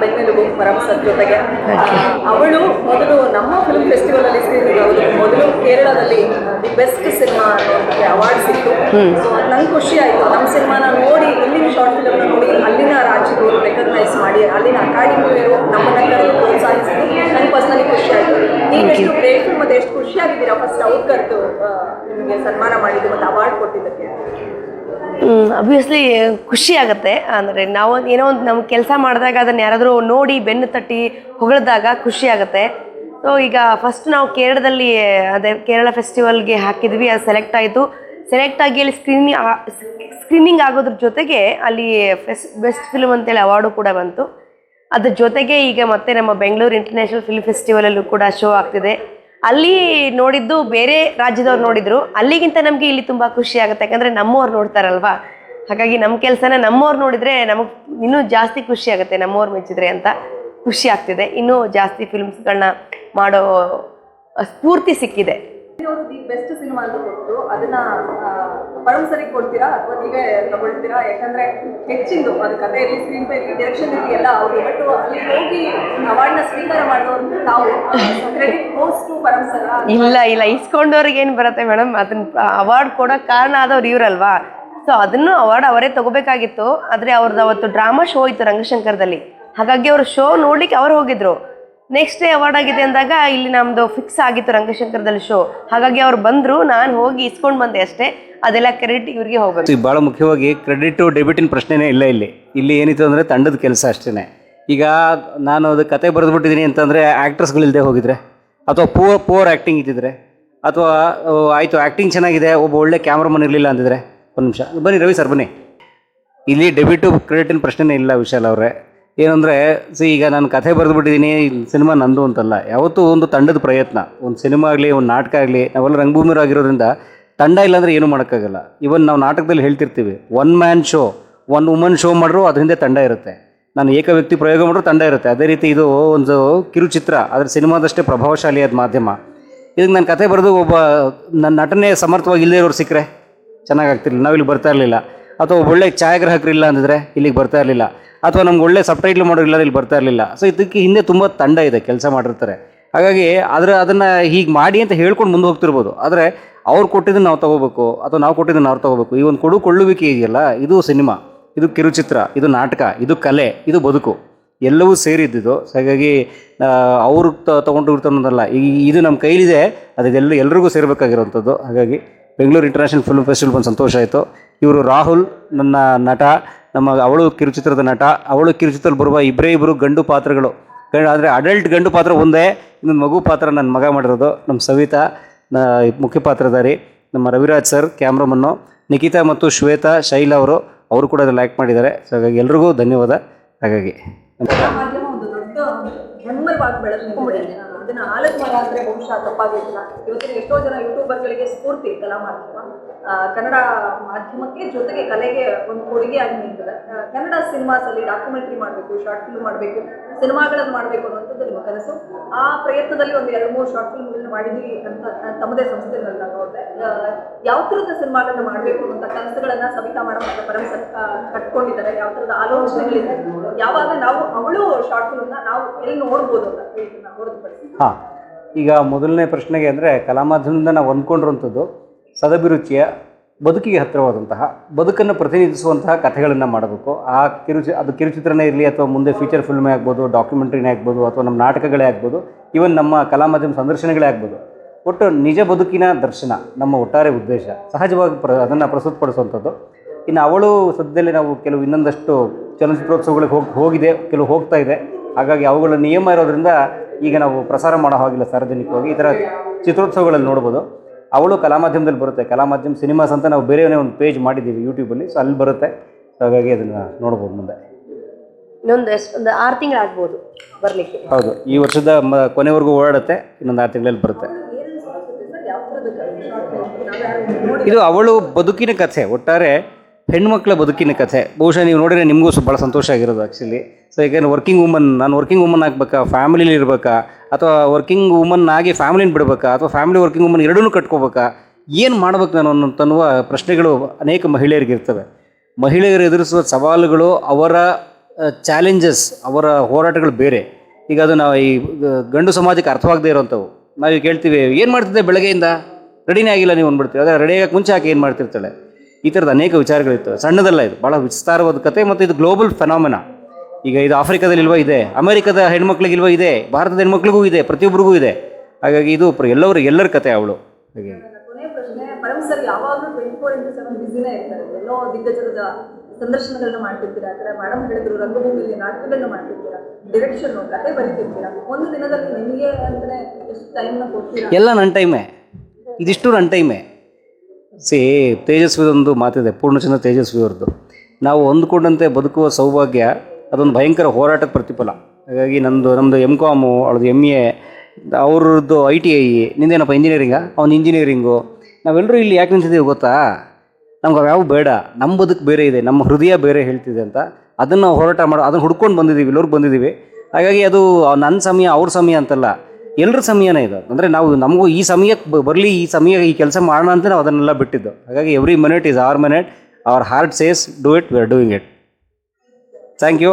ಬೆನ್ನೆಲುಬು ಪರಮಸತ್ ಜೊತೆಗೆ ಅವಳು ಮೊದಲು ನಮ್ಮ ಫಿಲ್ಮ್ ಫೆಸ್ಟಿವಲ್ ಅಲ್ಲಿ ಸೇರಿರೋದು ಮೊದಲು ಕೇರಳದಲ್ಲಿ ದಿ ಬೆಸ್ಟ್ ಸಿನಿಮಾ ಅನ್ನೋದಕ್ಕೆ ಅವಾರ್ಡ್ ಸಿಕ್ತು ಸೊ ನಂಗೆ ಖುಷಿ ಆಯ್ತು. ನಮ್ಮ ಸಿನಿಮಾನ ನೋಡಿ ಇಲ್ಲಿನ ಶಾರ್ಟ್ ಫಿಲ್ಮ್ ನೋಡಿ ಅಲ್ಲಿನ ರಾಜ್ಯದವರು ರೆಕಗ್ನೈಸ್ ಮಾಡಿ ಅಲ್ಲಿನ ಅಕಾಡೆಮಿಯವರು ನಮ್ಮನ್ನ ಕರೆದು ಪ್ರೋತ್ಸಾಹಿಸಿದ್ರು. ನಂಗೆ ಪರ್ಸನಲಿ ಖುಷಿ ಆಯ್ತು. ನೀವು ಎಷ್ಟು ಗ್ರೇಟ್ಫುಲ್ ಮತ್ತೆ ಎಷ್ಟು ಖುಷಿಯಾಗಿದ್ದೀರಾ? ಫಸ್ಟ್ ಅವ್ರು ಕರೆದು ನಿಮಗೆ ಸನ್ಮಾನ ಮಾಡಿದ್ದು ಮತ್ತೆ ಅವಾರ್ಡ್ ಕೊಟ್ಟಿದ್ದಕ್ಕೆ. ಅಬ್ವಿಯಸ್ಲಿ ಖುಷಿ ಆಗುತ್ತೆ. ಅಂದರೆ ನಾವು ಏನೋ ಒಂದು ನಮ್ಮ ಕೆಲಸ ಮಾಡಿದಾಗ ಅದನ್ನು ಯಾರಾದರೂ ನೋಡಿ ಬೆನ್ನು ತಟ್ಟಿ ಹೊಗಳಿದಾಗ ಖುಷಿ ಆಗುತ್ತೆ. ಸೊ ಈಗ ಫಸ್ಟ್ ನಾವು ಕೇರಳದಲ್ಲಿ, ಅದೇ ಕೇರಳ ಫೆಸ್ಟಿವಲ್ಗೆ ಹಾಕಿದ್ವಿ, ಅದು ಸೆಲೆಕ್ಟ್ ಆಯಿತು. ಸೆಲೆಕ್ಟ್ ಆಗಿ ಅಲ್ಲಿ ಸ್ಕ್ರೀನಿಂಗ್ ಸ್ಕ್ರೀನಿಂಗ್ ಆಗೋದ್ರ ಜೊತೆಗೆ ಅಲ್ಲಿ ಫೆಸ್ ಬೆಸ್ಟ್ ಫಿಲ್ಮ್ ಅಂತೇಳಿ ಅವಾರ್ಡು ಕೂಡ ಬಂತು. ಅದ್ರ ಜೊತೆಗೆ ಈಗ ಮತ್ತೆ ನಮ್ಮ ಬೆಂಗಳೂರು ಇಂಟರ್ನ್ಯಾಷನಲ್ ಫಿಲ್ಮ್ ಫೆಸ್ಟಿವಲಲ್ಲೂ ಕೂಡ ಶೋ ಆಗ್ತಿದೆ. ಅಲ್ಲಿ ನೋಡಿದ್ದು ಬೇರೆ ರಾಜ್ಯದವ್ರು ನೋಡಿದ್ರು. ಅಲ್ಲಿಗಿಂತ ನಮಗೆ ಇಲ್ಲಿ ತುಂಬ ಖುಷಿ ಆಗುತ್ತೆ. ಯಾಕಂದರೆ ನಮ್ಮವ್ರು ನೋಡ್ತಾರಲ್ವಾ? ಹಾಗಾಗಿ ನಮ್ಮ ಕೆಲಸನ ನಮ್ಮವ್ರು ನೋಡಿದರೆ ನಮಗೆ ಇನ್ನೂ ಜಾಸ್ತಿ ಖುಷಿ ಆಗುತ್ತೆ. ನಮ್ಮವ್ರು ಮೆಚ್ಚಿದ್ರೆ ಅಂತ ಖುಷಿ ಆಗ್ತಿದೆ. ಇನ್ನೂ ಜಾಸ್ತಿ ಫಿಲ್ಮ್ಸ್ಗಳನ್ನ ಮಾಡೋ ಸ್ಫೂರ್ತಿ ಸಿಕ್ಕಿದೆ. ಅವರು ದಿ ಬೆಸ್ಟ್ ಸಿನಿಮಾ ಅಂತ ಕೊಟ್ಟರು ಅದನ್ನ ಪರಮಸರಿಗೆ ಕೊಡ್ತೀರಾ ಅಥವಾ ನೀವೇ ತಗೊಳ್ತೀರಾ? ಯಾಕಂದ್ರೆ ಹೆಚ್ಚಿಂದು, ಅದು ಕಥೆ ಇರಲಿ ಸ್ಕ್ರೀನ್ ಪ್ಲೇ ಇರಲಿ ಡೈರೆಕ್ಷನ್ ಇರಲಿ ಎಲ್ಲ ಅವರು ಬಟ್ ಅಲ್ಲಿ ಹೋಗಿ ಅವಾರ್ಡ್ನ ಸ್ವೀಕಾರ ಮಾಡೋರು ನಾವು ಕ್ರೆಡಿಟ್ ಗೋಸ್ ಟು ಪರಮಸರ ಇಲ್ಲ ಇಲ್ಲ, ಇಸ್ಕೊಂಡವ್ರಿಗೆ ಏನು ಬರುತ್ತೆ ಮೇಡಮ್? ಅದನ್ನ ಅವಾರ್ಡ್ ಕೊಡೋ ಕಾರಣ ಆದವ್ರು ಇವ್ರಲ್ವಾ? ಸೊ ಅದನ್ನು ಅವಾರ್ಡ್ ಅವರೇ ತಗೋಬೇಕಾಗಿತ್ತು. ಆದ್ರೆ ಅವ್ರದ್ದು ಅವತ್ತು ಡ್ರಾಮಾ ಶೋ ಇತ್ತು ರಂಗಶಂಕರದಲ್ಲಿ. ಹಾಗಾಗಿ ಅವರು ಶೋ ನೋಡ್ಲಿಕ್ಕೆ ಅವ್ರು ಹೋಗಿದ್ರು. ನೆಕ್ಸ್ಟ್ ಡೇ ಅವಾರ್ಡ್ ಆಗಿದೆ ಅಂದಾಗ ಇಲ್ಲಿ ನಮ್ಮದು ಫಿಕ್ಸ್ ಆಗಿತ್ತು ರಂಗಶಂಕರದಲ್ಲಿ ಶೋ ಹಾಗಾಗಿ ಅವ್ರು ಬಂದರು, ನಾನು ಹೋಗಿ ಇಸ್ಕೊಂಡು ಬಂದೆ ಅಷ್ಟೇ. ಅದೆಲ್ಲ ಕ್ರೆಡಿಟ್ ಇವ್ರಿಗೆ ಹೋಗ್ಬೇಕು ಇದು ಭಾಳ ಮುಖ್ಯವಾಗಿ ಕ್ರೆಡಿಟು ಡೆಬಿಟಿನ ಪ್ರಶ್ನೆನೇ ಇಲ್ಲ ಇಲ್ಲಿ. ಇಲ್ಲಿ ಏನಿತ್ತು ಅಂದರೆ ತಂಡದ ಕೆಲಸ ಅಷ್ಟೇ ಈಗ ನಾನು ಅದು ಕತೆ ಬರೆದ್ಬಿಟ್ಟಿದ್ದೀನಿ ಅಂತಂದರೆ ಆ್ಯಕ್ಟ್ರಸ್ಗಳಿಲ್ಲದೆ ಹೋಗಿದ್ರೆ, ಅಥವಾ ಪೂರ್ ಪೂರ್ ಆ್ಯಕ್ಟಿಂಗ್ ಇದ್ದಿದ್ರೆ, ಅಥವಾ ಆಯಿತು ಆ್ಯಕ್ಟಿಂಗ್ ಚೆನ್ನಾಗಿದೆ, ಒಬ್ಬ ಒಳ್ಳೆ ಕ್ಯಾಮ್ರಾಮನ್ ಇರಲಿಲ್ಲ ಅಂದಿದ್ರೆ, ಒಂದು ನಿಮಿಷ. ಬನ್ನಿ ರವಿ ಸರ್ ಬನ್ನಿ. ಇಲ್ಲಿ ಡೆಬಿಟು ಕ್ರೆಡಿಟಿನ ಪ್ರಶ್ನೆನೇ ಇಲ್ಲ ವಿಶಾಲ್ ಅವರೇ. ಏನಂದರೆ ಸಿ ಈಗ ನಾನು ಕಥೆ ಬರೆದುಬಿಟ್ಟಿದ್ದೀನಿ ಸಿನಿಮಾ ನಂದು ಅಂತಲ್ಲ. ಯಾವತ್ತೂ ಒಂದು ತಂಡದ ಪ್ರಯತ್ನ. ಒಂದು ಸಿನಿಮಾ ಆಗಲಿ, ಒಂದು ನಾಟಕ ಆಗಲಿ, ನಾವೆಲ್ಲ ರಂಗಭೂಮಿರಾಗಿರೋದ್ರಿಂದ ತಂಡ ಇಲ್ಲಾಂದರೆ ಏನೂ ಮಾಡೋಕ್ಕಾಗಲ್ಲ. ಇವನ್ ನಾವು ನಾಟಕದಲ್ಲಿ ಹೇಳ್ತಿರ್ತೀವಿ one man show one woman show ಮಾಡಿದ್ರು ಅದ್ರ ಹಿಂದೆ ತಂಡ ಇರುತ್ತೆ. ನಾನು ಏಕ ವ್ಯಕ್ತಿ ಪ್ರಯೋಗ ಮಾಡಿದ್ರು ತಂಡ ಇರುತ್ತೆ. ಅದೇ ರೀತಿ ಇದು ಒಂದು ಕಿರುಚಿತ್ರ, ಅದರ ಸಿನಿಮಾದಷ್ಟೇ ಪ್ರಭಾವಶಾಲಿಯಾದ ಮಾಧ್ಯಮ. ಇದಕ್ಕೆ ನಾನು ಕತೆ ಬರೆದು ಒಬ್ಬ ನನ್ನ ನಟನೆ ಸಮರ್ಥವಾಗಿ ಇಲ್ಲದೇ ಇರೋರು ಸಿಕ್ಕರೆ ಚೆನ್ನಾಗಾಗ್ತಿರ್ಲಿಲ್ಲ ನಾವಿಲ್ಲಿ ಬರ್ತಾ ಇರಲಿಲ್ಲ. ಅಥವಾ ಒಳ್ಳೆ ಛಾಯಾಗ್ರಾಹಕರು ಇಲ್ಲ ಅಂದಿದ್ರೆ ಇಲ್ಲಿಗೆ ಬರ್ತಾ ಇರಲಿಲ್ಲ. ಅಥವಾ ನಮ್ಗೆ ಒಳ್ಳೆ ಸಬ್ಟೈಟ್ಲ್ ಮಾಡೋರಿಲ್ಲ ಇಲ್ಲಿ ಬರ್ತಾ ಇರಲಿಲ್ಲ. ಸೊ ಇದಕ್ಕೆ ಹಿಂದೆ ತುಂಬ ತಂಡ ಇದೆ, ಕೆಲಸ ಮಾಡಿರ್ತಾರೆ. ಹಾಗಾಗಿ ಅದರ ಅದನ್ನು ಹೀಗೆ ಮಾಡಿ ಅಂತ ಹೇಳ್ಕೊಂಡು ಮುಂದೆ ಹೋಗ್ತಿರ್ಬೋದು. ಆದರೆ ಅವ್ರು ಕೊಟ್ಟಿದ್ದನ್ನು ನಾವು ತೊಗೋಬೇಕು, ಅಥವಾ ನಾವು ಕೊಟ್ಟಿದ್ದನ್ನು ಅವ್ರು ತೊಗೋಬೇಕು. ಈ ಒಂದು ಕೊಡು ಕೊಳ್ಳುವಿಕೆ ಇದೆಯಲ್ಲ, ಇದು ಸಿನಿಮಾ, ಇದು ಕಿರುಚಿತ್ರ, ಇದು ನಾಟಕ, ಇದು ಕಲೆ, ಇದು ಬದುಕು. ಎಲ್ಲವೂ ಸೇರಿದ್ದಿದ್ದು ಹಾಗಾಗಿ ಅವ್ರು ಅವರು ತೊಗೊಂಡಿರ್ತನ್ನೋದಲ್ಲ ಈ, ಇದು ನಮ್ಮ ಕೈಲಿದೆ ಅದೆಲ್ಲ ಎಲ್ರಿಗೂ ಸೇರಬೇಕಾಗಿರುವಂಥದ್ದು ಹಾಗಾಗಿ ಬೆಂಗಳೂರು ಇಂಟರ್ನ್ಯಾಷನಲ್ ಫಿಲ್ಮ್ ಫೆಸ್ಟಿವಲ್ ಬಂದು ಸಂತೋಷ ಆಯಿತು. ಇವರು ರಾಹುಲ್, ನನ್ನ ನಟ, ನಮ್ಮ ಅವಳು ಕಿರುಚಿತ್ರದ ನಟ. ಅವಳು ಕಿರುಚಿತ್ರದಲ್ಲಿ ಬರುವ ಇಬ್ಬರೇ ಇಬ್ಬರು ಗಂಡು ಪಾತ್ರಗಳು. ಅಂದರೆ ಅಡಲ್ಟ್ ಗಂಡು ಪಾತ್ರ ಒಂದೇ, ಇನ್ನೊಂದು ಮಗು ಪಾತ್ರ ನನ್ನ ಮಗ ಮಾಡಿರೋದು. ನಮ್ಮ ಸವಿತಾ, ನ, ಮುಖ್ಯ ಪಾತ್ರಧಾರಿ. ನಮ್ಮ ರವಿರಾಜ್ ಸರ್, ಕ್ಯಾಮ್ರಾಮನ್ನು. ನಿಖಿತಾ ಮತ್ತು ಶ್ವೇತಾ, ಶೈಲಾ ಅವರು ಅವರು ಕೂಡ ಅದರಲ್ಲಿ ಲೈಕ್ ಮಾಡಿದ್ದಾರೆ. ಸೊ ಹಾಗಾಗಿ ಎಲ್ರಿಗೂ ಧನ್ಯವಾದ. ಹಾಗಾಗಿ ಅದನ್ನ ಆಲೋಚನೆ ಮಾಡಿದ್ರೆ ಬಹುಶಃ ತಪ್ಪಾಗಿಲ್ಲ ಇವತ್ತಿನ ಎಷ್ಟೋ ಜನ ಯೂಟ್ಯೂಬರ್ಗಳಿಗೆ ಸ್ಫೂರ್ತಿ, ಕಲಾ ಮಾಧ್ಯಮ. ಕನ್ನಡ ಮಾಧ್ಯಮಕ್ಕೆ ಜೊತೆಗೆ ಕಲೆಗೆ ಒಂದು ಕೊಡುಗೆ ನಿಂತಿದೆ ಆ, ಕನ್ನಡ ಸಿನಿಮಾಸಲ್ಲಿ ಡಾಕ್ಯುಮೆಂಟ್ರಿ ಮಾಡಬೇಕು ಶಾರ್ಟ್ ಫಿಲ್ಮ್ ಮಾಡಬೇಕು ಸಿನಿಮಾಗಳನ್ನು ಮಾಡಬೇಕು ಅನ್ನೋಂಥದ್ದು ನಿಮ್ಮ ಕನಸು. ಆ ಪ್ರಯತ್ನದಲ್ಲಿ ಒಂದು ಎರಡು ಮೂರು ಶಾರ್ಟ್ ಫಿಲ್ಮ್ಗಳನ್ನ ಮಾಡಿದ್ವಿ ಅಂತ ತಮ್ಮದೇ ಸಂಸ್ಥೆಗಳನ್ನ ನೋಡಿದೆ ಯಾವ ಥರದ ಸಿನಿಮಾಗಳನ್ನ ಮಾಡಬೇಕು ಅಂತ ಕನಸುಗಳನ್ನ ಸವಿತಾ ಮೇಡಮ್ ಮತ್ತೆ ಆ, ಕಟ್ಕೊಂಡಿದ್ದಾರೆ. ಯಾವ ಥರದ ಆಲೋಚನೆಗಳಿದೆ. ಯಾವಾಗ ನಾವು ಅವಳು ಶಾರ್ಟ್ ಫಿಲ್ಮ್ನ ನಾವು ಎಲ್ಲಿ ನೋಡ್ಬೋದು ಅಂತ ಹೇಳಿ ಹೊರತುಪಡಿಸಿ. ಈಗ ಮೊದಲನೇ ಪ್ರಶ್ನೆಗೆ ಅಂದರೆ ಕಲಾ ಮಾಧ್ಯಮದಿಂದ ನಾವು ಅಂದ್ಕೊಂಡಿರುವಂಥದ್ದು ಸದಭಿರುಚಿಯ ಬದುಕಿಗೆ ಹತ್ತಿರವಾದಂತಹ, ಬದುಕನ್ನು ಪ್ರತಿನಿಧಿಸುವಂತಹ ಕಥೆಗಳನ್ನು ಮಾಡಬೇಕು. ಆ ಕಿರುಚಿ ಅದು ಕಿರುಚಿತ್ರನೇ ಇರಲಿ ಅಥವಾ ಮುಂದೆ ಫೀಚರ್ ಫಿಲ್ಮೇ ಆಗ್ಬೋದು ಡಾಕ್ಯುಮೆಂಟ್ರಿನೇ ಆಗ್ಬೋದು, ಅಥವಾ ನಮ್ಮ ನಾಟಕಗಳೇ ಆಗ್ಬೋದು ಈವನ್ ನಮ್ಮ ಕಲಾ ಮಾಧ್ಯಮ ಸಂದರ್ಶನಗಳೇ ಆಗ್ಬೋದು. ಒಟ್ಟು ನಿಜ ಬದುಕಿನ ದರ್ಶನ ನಮ್ಮ ಒಟ್ಟಾರೆ ಉದ್ದೇಶ. ಸಹಜವಾಗಿ ಪ್ರ, ಅದನ್ನು ಪ್ರಸ್ತುತಪಡಿಸುವಂಥದ್ದು. ಇನ್ನು ಅವಳು ಸದ್ಯದಲ್ಲಿ ನಾವು ಕೆಲವು ಇನ್ನೊಂದಷ್ಟು ಚಲನಚಿತ್ರೋತ್ಸವಗಳಿಗೆ ಹೋಗಿ, ಹೋಗಿದೆ, ಕೆಲವು ಹೋಗ್ತಾ ಇದೆ. ಹಾಗಾಗಿ ಅವುಗಳ ನಿಯಮ ಇರೋದ್ರಿಂದ ಈಗ ನಾವು ಪ್ರಸಾರ ಮಾಡೋ ಹಾಗಿಲ್ಲ ಸಾರ್ವಜನಿಕವಾಗಿ. ಈ ಥರ ಚಿತ್ರೋತ್ಸವಗಳಲ್ಲಿ ನೋಡ್ಬೋದು. ಅವಳು ಕಲಾ ಮಾಧ್ಯಮದಲ್ಲಿ ಬರುತ್ತೆ. ಕಲಾ ಮಾಧ್ಯಮ ಸಿನಿಮಾಸ್ ಅಂತ ನಾವು ಬೇರೆಯೇ ಒಂದು ಪೇಜ್ ಮಾಡಿದ್ದೀವಿ ಯೂಟ್ಯೂಬಲ್ಲಿ ಸೊ ಅಲ್ಲಿ ಬರುತ್ತೆ. ಸೊ ಹಾಗಾಗಿ ಅದನ್ನು ನೋಡ್ಬೋದು ಮುಂದೆ. ಇನ್ನೊಂದು ಎಷ್ಟು ಒಂದು ಆರು ತಿಂಗಳಾಗ್ಬೋದು ಬರಲಿಕ್ಕೆ. ಹೌದು. ಈ ವರ್ಷದ ಮ ಕೊನೆವರೆಗೂ ಓಡಾಡುತ್ತೆ. ಇನ್ನೊಂದು ಆರು ತಿಂಗಳಲ್ಲಿ ಬರುತ್ತೆ. ಇದು ಅವಳು ಬದುಕಿನ ಕಥೆ. ಒಟ್ಟಾರೆ ಹೆಣ್ಮಕ್ಳ ಬದುಕಿನ ಕಥೆ. ಬಹುಶಃ ನೀವು ನೋಡಿದ್ರೆ ನಿಮಗೂ ಸ್ವಲ್ಪ ಭಾಳ ಸಂತೋಷ ಆಗಿರೋದು ಆ್ಯಕ್ಚುಲಿ ಸೊ ಯಾಕೆಂದ್ರೆ ವರ್ಕಿಂಗ್ ವುಮನ್ ನಾನು ವರ್ಕಿಂಗ್ ವುಮನ್ ಆಗಬೇಕಾ? ಫ್ಯಾಮಿಲಿಲಿ ಇರಬೇಕಾ? ಅಥವಾ ವರ್ಕಿಂಗ್ ವುಮನ್ ಆಗಿ ಫ್ಯಾಮಿಲಿನ ಬಿಡಬೇಕಾ? ಅಥವಾ ಫ್ಯಾಮಿಲಿ ವರ್ಕಿಂಗ್ ವುಮನ್ ಎರಡನ್ನೂ ಕಟ್ಕೋಬೇಕಾ? ಏನು ಮಾಡ್ಬೇಕು ನಾನು ಅನ್ನುವ ಪ್ರಶ್ನೆಗಳು ಅನೇಕ ಮಹಿಳೆಯರಿಗೆ ಇರ್ತವೆ. ಮಹಿಳೆಯರು ಎದುರಿಸುವ ಸವಾಲುಗಳು ಅವರ ಚಾಲೆಂಜಸ್ ಅವರ ಹೋರಾಟಗಳು ಬೇರೆ. ಈಗ ಅದು ನಾವು ಈ ಗಂಡು ಸಮಾಜಕ್ಕೆ ಅರ್ಥವಾಗದೇ ಇರೋಂಥವು. ನಾವು ಕೇಳ್ತೀವಿ, ಏನು ಮಾಡ್ತಿದ್ದೆ ಬೆಳಗ್ಗೆಯಿಂದ? ರೆಡಿನೇ ಆಗಿಲ್ಲ ನೀವು ಅಂದ್ಬಿಡ್ತೀವಿ ಅದೇ ರೆಡಿ ಮುಂಚೆ ಹಾಕಿ ಏನು ಮಾಡ್ತಿರ್ತಾಳೆ? ಈ ಥರದ ಅನೇಕ ವಿಚಾರಗಳಿತ್ತು ಸಣ್ಣದಲ್ಲ ಇದು. ಭಾಳ ವಿಸ್ತಾರವಾದ ಕತೆ ಮತ್ತು ಇದು ಗ್ಲೋಬಲ್ ಫೆನಾಮಿನ. ಈಗ ಇದು ಆಫ್ರಿಕಾದಲ್ಲಿ ಇಲ್ವಾ ಇದೆ. ಅಮೆರಿಕದ ಹೆಣ್ಮಕ್ಳಿಗಿಲ್ವಾ ಇದೆ. ಭಾರತದ ಹೆಣ್ಮಕ್ಳಿಗೂ ಇದೆ. ಪ್ರತಿಯೊಬ್ಬರಿಗೂ ಇದೆ. ಹಾಗಾಗಿ ಇದು ಎಲ್ಲವರು ಎಲ್ಲರ ಕತೆ ಅವಳು. ಹಾಗೆ. ನನ್ನ ಕೊನೆಯ ಪ್ರಶ್ನೆ ಪರಮ್ ಸರ್ ಯಾವಾಗಲೂ ಟ್ವೆಂಟಿ ಫೋರ್ ಇಂಟು ಇರ್ತಾರೆ. ಎಲ್ಲೋ ದಿಗ್ಗಜರದ ಸಂದರ್ಶನಗಳನ್ನ ಮಾಡ್ತಿರ್ತೀರಾ? ಆ ಕಡೆ ಮೇಡಮ್ ಹೇಳಿದ್ರು ರಂಗಭೂಮಿಯಲ್ಲಿ ನಾಟಕಗಳನ್ನ ಮಾಡ್ತಿರ್ತೀರಾ? ಡೈರೆಕ್ಷನ್ ಕತೆ ಬರೀತಿರ್ತೀರಾ? ಒಂದು ದಿನದಲ್ಲಿ ನಿಮಗೆ ಅಂತಾನೆ ಎಷ್ಟು ಟೈಮ್ನ ಕೊಡ್ತೀರಾ? ಎಲ್ಲ ನನ್ನ ಟೈಮೇ ಇದಿಷ್ಟು ನನ್ನ ಟೈಮೇ ಸಿ, ತೇಜಸ್ವಿದೊಂದು ಮಾತಿದೆ, ಪೂರ್ಣಚಂದ್ರ ತೇಜಸ್ವಿಯವ್ರದ್ದು. ನಾವು ಹೊಂದ್ಕೊಂಡಂತೆ ಬದುಕುವ ಸೌಭಾಗ್ಯ, ಅದೊಂದು ಭಯಂಕರ ಹೋರಾಟದ ಪ್ರತಿಫಲ. ಹಾಗಾಗಿ ನಂದು ನಮ್ಮದು ಎಂ ಕಾಮು ಅವಳದು ಎಂ ಎ ಅವ್ರದ್ದು ಐ ಟಿ ಐ ನಿಂದೇನಪ್ಪ ಇಂಜಿನಿಯರಿಂಗಾ ಅವ್ನು ಇಂಜಿನಿಯರಿಂಗು ನಾವೆಲ್ಲರೂ ಇಲ್ಲಿ ಯಾಕೆ ನಿಂತಿದ್ದೀವಿ ಗೊತ್ತಾ? ನಮ್ಗೆ ಅವು ಬೇಡ ನಮ್ಮ ಬದುಕು ಬೇರೆ ಇದೆ, ನಮ್ಮ ಹೃದಯ ಬೇರೆ ಹೇಳ್ತಿದೆ ಅಂತ. ಅದನ್ನು ಹೋರಾಟ ಮಾಡೋ, ಅದನ್ನು ಹುಡ್ಕೊಂಡು ಬಂದಿದ್ದೀವಿ ಎಲ್ಲರೂ ಬಂದಿದ್ದೀವಿ. ಹಾಗಾಗಿ ಅದು ನನ್ನ ಸಮಯ, ಅವ್ರ ಸಮಯ ಅಂತಲ್ಲ. ಎಲ್ಲರ ಸಮಯನೇ ಇದು. ಅಂದರೆ ನಾವು ನಮಗೂ ಈ ಸಮಯಕ್ಕೆ ಬರಲಿ, ಈ ಸಮಯ ಈ ಕೆಲಸ ಮಾಡೋಣ ಅಂತ ನಾವು ಅದನ್ನೆಲ್ಲ ಬಿಟ್ಟಿದ್ದು. ಹಾಗಾಗಿ every minute is our minute our heart says do it we are doing it thank you